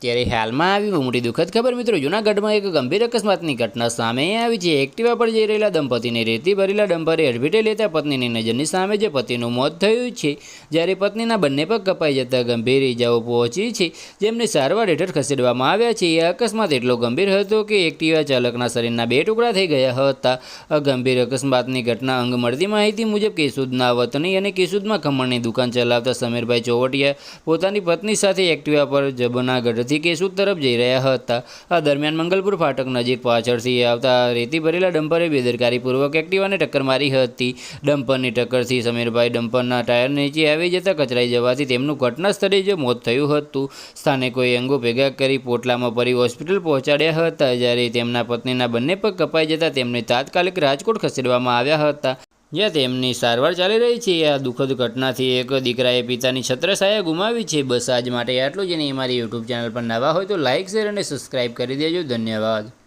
અત્યારે હાલમાં આવી ઉમરી દુઃખદ ખબર મિત્રો, જૂનાગઢમાં એક ગંભીર અકસ્માતની ઘટના સામે આવી છે. એક્ટિવા પર જઈ રહેલા દંપતીને રેતી ભરેલા ડમ્પરે અડફેટે લેતા પત્નીની નજરની સામે જે પતિનું મોત થયું છે. જ્યારે પત્નીના બંને પગ કપાઈ જતા ગંભીર ઇજાઓ પહોંચી છે, જેમને સારવાર હેઠળ ખસેડવામાં આવ્યા છે. એ અકસ્માત એટલો ગંભીર હતો કે એક્ટિવા ચાલકના શરીરના બે ટુકડા થઈ ગયા હતા. ગંભીર અકસ્માતની ઘટના અંગ મળતી માહિતી મુજબ કેસુદના વતની અને કેસુદમાં ખમણની દુકાન ચલાવતા સમીરભાઈ ચોવટિયા પોતાની પત્ની સાથે એક્ટિવા પર જબનાગઢથી કેસુદ તરફ જઈ રહ્યા હતા. આ દરમિયાન મંગલપુર ફાટક નજીક પાછળથી આવતા રેતી ભરેલા ડમ્પરે બેદરકારીપૂર્વક એક્ટિવાને ટક્કર મારી હતી. ડમ્પરની ટક્કરથી સમીરભાઈ ડમ્પરના ટાયર નીચે આવી જતા કચરાઈ જવાથી તેમનું ઘટના સ્થળે જ મોત થયું હતું. સ્થાનિકોએ અંગો ભેગા કરી પોટલામાં ભરી હોસ્પિટલ પહોંચાડ્યા હતા. જ્યારે તેમના પત્નીના બંને પગ કપાઈ જતા તેમને તાત્કાલિક રાજકોટ ખસેડવામાં આવ્યા હતા. જ્યાં તેમની સારવાર ચાલી રહી છે. આ દુઃખદ ઘટનાથી એક દીકરાએ પિતાની છત્રછાયા ગુમાવી છે. બસ આજ માટે આટલું જ નહીં અમારી યુટ્યુબ ચેનલ પર નવા હોય તો લાઇક શેર અને સબસ્ક્રાઇબ કરી દેજો. ધન્યવાદ.